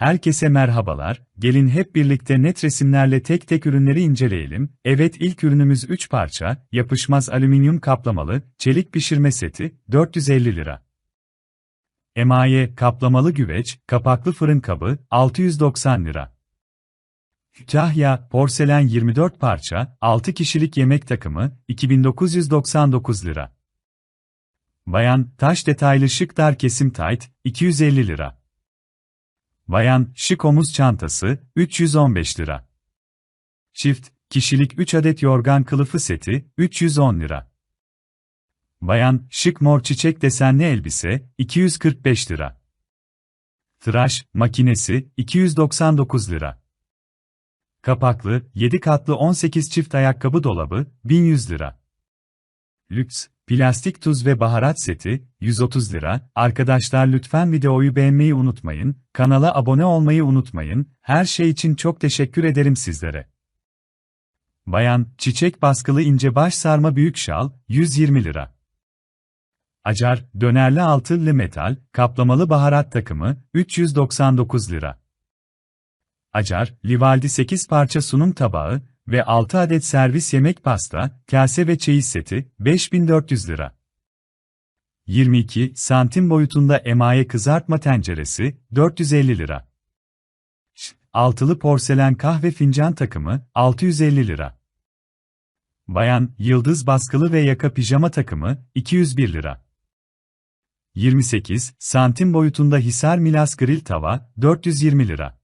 Herkese merhabalar, gelin hep birlikte net resimlerle tek tek ürünleri inceleyelim. Evet ilk ürünümüz 3 parça, yapışmaz alüminyum kaplamalı, çelik pişirme seti, 450 lira. Emaye, kaplamalı güveç, kapaklı fırın kabı, 690 lira. Kütahya, porselen 24 parça, 6 kişilik yemek takımı, 2999 lira. Bayan, taş detaylı şık dar kesim tayt, 250 lira. Bayan, şık omuz çantası, 315 lira. Çift, kişilik 3 adet yorgan kılıfı seti, 310 lira. Bayan, şık mor çiçek desenli elbise, 245 lira. Tıraş, makinesi, 299 lira. Kapaklı, 7 katlı 18 çift ayakkabı dolabı, 1100 lira. Lüks, plastik tuz ve baharat seti, 130 lira. Arkadaşlar lütfen videoyu beğenmeyi unutmayın, kanala abone olmayı unutmayın, her şey için çok teşekkür ederim sizlere. Bayan, çiçek baskılı ince baş sarma büyük şal, 120 lira. Acar, dönerli altılı metal, kaplamalı baharat takımı, 399 lira. Acar, Livaldi 8 parça sunum tabağı ve 6 adet servis yemek pasta, kase ve çeyiz seti, 5400 lira. 22 santim boyutunda emaye kızartma tenceresi, 450 lira. Altılı porselen kahve fincan takımı, 650 lira. Bayan, yıldız baskılı ve yaka pijama takımı, 201 lira. 28 santim boyutunda Hisar Milas grill tava, 420 lira.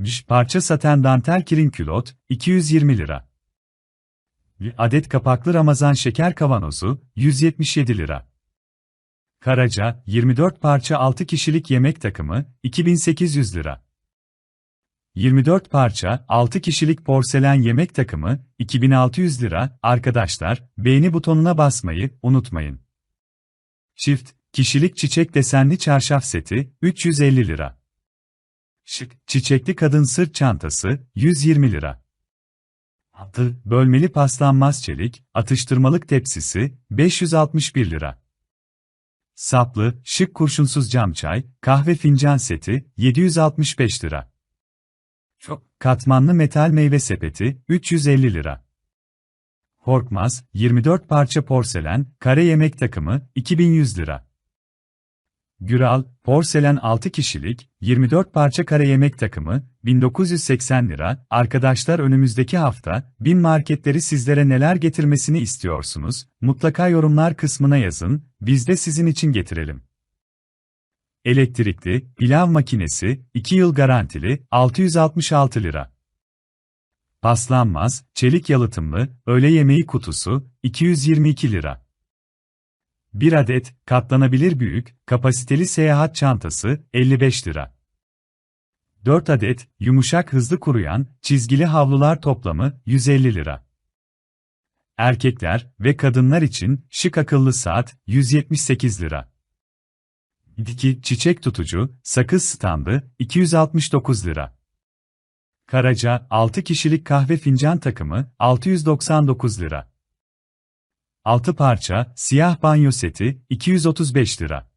Bir parça saten dantel kirin külot, 220 lira. Bir adet kapaklı Ramazan şeker kavanozu, 177 lira. Karaca, 24 parça 6 kişilik yemek takımı, 2800 lira. 24 parça 6 kişilik porselen yemek takımı, 2600 lira. Arkadaşlar, beğeni butonuna basmayı unutmayın. Çift, kişilik çiçek desenli çarşaf seti, 350 lira. Şık, çiçekli kadın sırt çantası, 120 lira. Atı, bölmeli paslanmaz çelik, atıştırmalık tepsisi, 561 lira. Saplı, şık kurşunsuz cam çay, kahve fincan seti, 765 lira. Çok katmanlı metal meyve sepeti, 350 lira. Korkmaz, 24 parça porselen, kare yemek takımı, 2100 lira. Güral, porselen 6 kişilik, 24 parça kare yemek takımı, 1980 lira. Arkadaşlar önümüzdeki hafta, bin marketleri sizlere neler getirmesini istiyorsunuz? Mutlaka yorumlar kısmına yazın, biz de sizin için getirelim. Elektrikli, pilav makinesi, 2 yıl garantili, 666 lira. Paslanmaz, çelik yalıtımlı, öğle yemeği kutusu, 222 lira. 1 adet, katlanabilir büyük, kapasiteli seyahat çantası, 55 lira. 4 adet, yumuşak hızlı kuruyan, çizgili havlular toplamı, 150 lira. Erkekler ve kadınlar için şık akıllı saat, 178 lira. 2 çiçek tutucu, sakız standı, 269 lira. Karaca, 6 kişilik kahve fincan takımı, 699 lira. 6 parça, siyah banyo seti, 235 lira.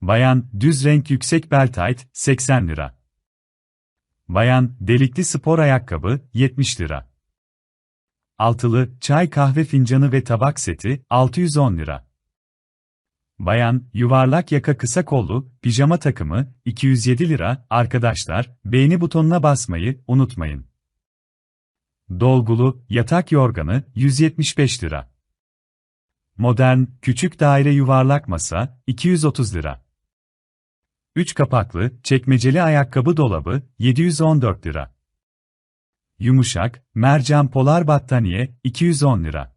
Bayan, düz renk yüksek bel tight, 80 lira. Bayan, delikli spor ayakkabı, 70 lira. Altılı, çay kahve fincanı ve tabak seti, 610 lira. Bayan, yuvarlak yaka kısa kollu, pijama takımı, 207 lira. Arkadaşlar, beğeni butonuna basmayı unutmayın. Dolgulu, yatak yorganı, 175 lira. Modern, küçük daire yuvarlak masa, 230 lira. 3 kapaklı, çekmeceli ayakkabı dolabı, 714 lira. Yumuşak, mercan polar battaniye, 210 lira.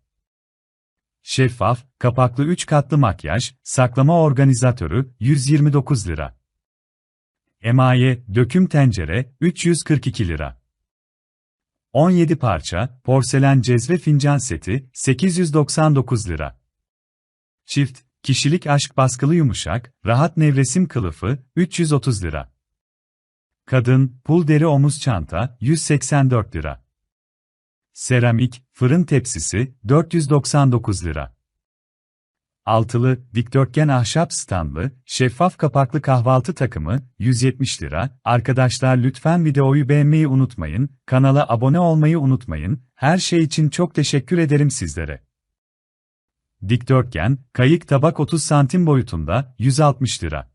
Şeffaf, kapaklı 3 katlı makyaj, saklama organizatörü, 129 lira. Emaye, döküm tencere, 342 lira. 17 parça, porselen cezve fincan seti, 899 lira. Çift, kişilik aşk baskılı yumuşak, rahat nevresim kılıfı, 330 lira. Kadın, pul deri omuz çanta, 184 lira. Seramik, fırın tepsisi, 499 lira. Altılı, dikdörtgen ahşap standlı, şeffaf kapaklı kahvaltı takımı, 170 lira. Arkadaşlar lütfen videoyu beğenmeyi unutmayın, kanala abone olmayı unutmayın, her şey için çok teşekkür ederim sizlere. Dikdörtgen, kayık tabak 30 santim boyutunda, 160 lira.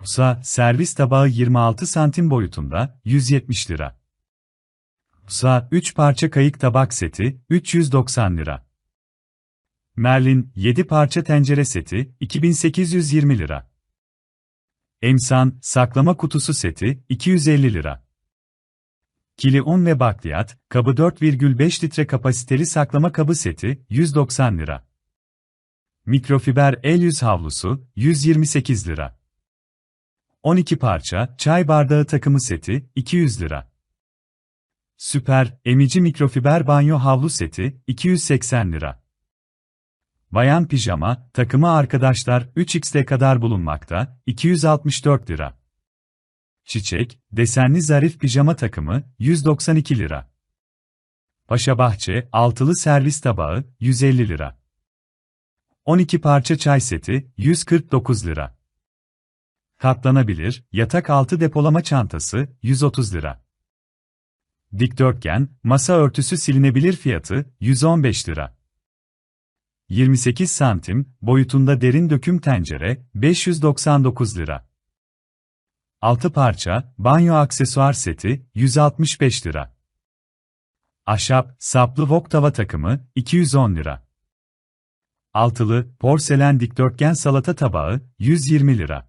Musa, servis tabağı 26 santim boyutunda, 170 lira. Musa, 3 parça kayık tabak seti, 390 lira. Merlin, 7 parça tencere seti, 2820 lira. Emsan, saklama kutusu seti, 250 lira. Kili un ve bakliyat, kabı 4,5 litre kapasiteli saklama kabı seti, 190 lira. Mikrofiber el yüz havlusu, 128 lira. 12 parça, çay bardağı takımı seti, 200 lira. Süper, emici mikrofiber banyo havlu seti, 280 lira. Bayan pijama, takımı arkadaşlar 3x'te kadar bulunmakta, 264 lira. Çiçek, desenli zarif pijama takımı, 192 lira. Paşa Bahçe, altılı servis tabağı, 150 lira. 12 parça çay seti, 149 lira. Katlanabilir, yatak altı depolama çantası, 130 lira. Dikdörtgen, masa örtüsü silinebilir fiyatı, 115 lira. 28 santim, boyutunda derin döküm tencere, 599 lira. 6 parça, banyo aksesuar seti, 165 lira. Ahşap, saplı wok tava takımı, 210 lira. Altılı, porselen dikdörtgen salata tabağı, 120 lira.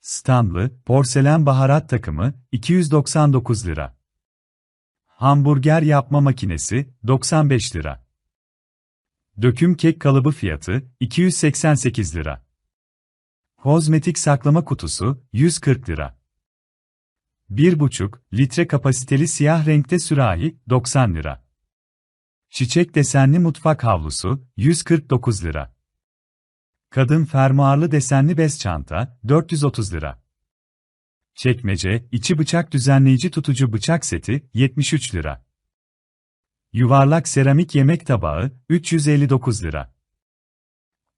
Standlı, porselen baharat takımı, 299 lira. Hamburger yapma makinesi, 95 lira. Döküm kek kalıbı fiyatı 288 lira. Kozmetik saklama kutusu 140 lira. 1,5 litre kapasiteli siyah renkte sürahi 90 lira. Çiçek desenli mutfak havlusu 149 lira. Kadın fermuarlı desenli bez çanta 430 lira. Çekmece, içi bıçak düzenleyici tutucu bıçak seti 73 lira. Yuvarlak seramik yemek tabağı, 359 lira.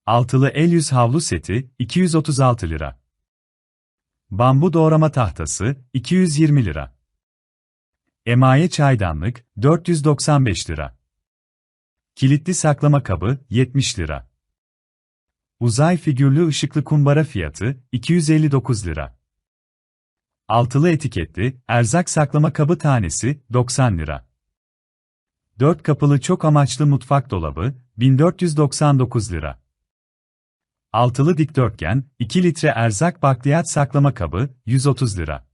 Altılı el yüz havlu seti, 236 lira. Bambu doğrama tahtası, 220 lira. Emaye çaydanlık, 495 lira. Kilitli saklama kabı, 70 lira. Uzay figürlü ışıklı kumbara fiyatı, 259 lira. Altılı etiketli, erzak saklama kabı tanesi, 90 lira. 4 kapılı çok amaçlı mutfak dolabı, 1499 lira. Altılı dikdörtgen, 2 litre erzak bakliyat saklama kabı, 130 lira.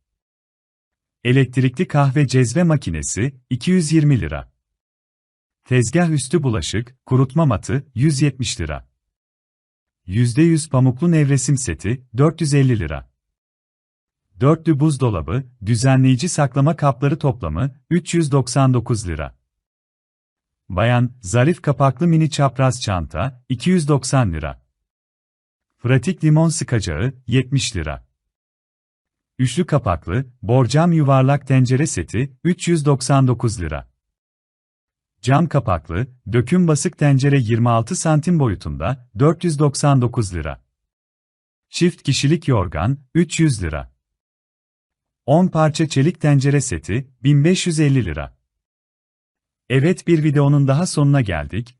Elektrikli kahve cezve makinesi, 220 lira. Tezgah üstü bulaşık, kurutma matı, 170 lira. %100 pamuklu nevresim seti, 450 lira. Dörtlü buzdolabı, düzenleyici saklama kapları toplamı, 399 lira. Bayan, zarif kapaklı mini çapraz çanta, 290 lira. Pratik limon sıkacağı, 70 lira. Üçlü kapaklı, borcam yuvarlak tencere seti, 399 lira. Cam kapaklı, döküm basık tencere 26 santim boyutunda, 499 lira. Çift kişilik yorgan, 300 lira. 10 parça çelik tencere seti, 1550 lira. Evet bir videonun daha sonuna geldik.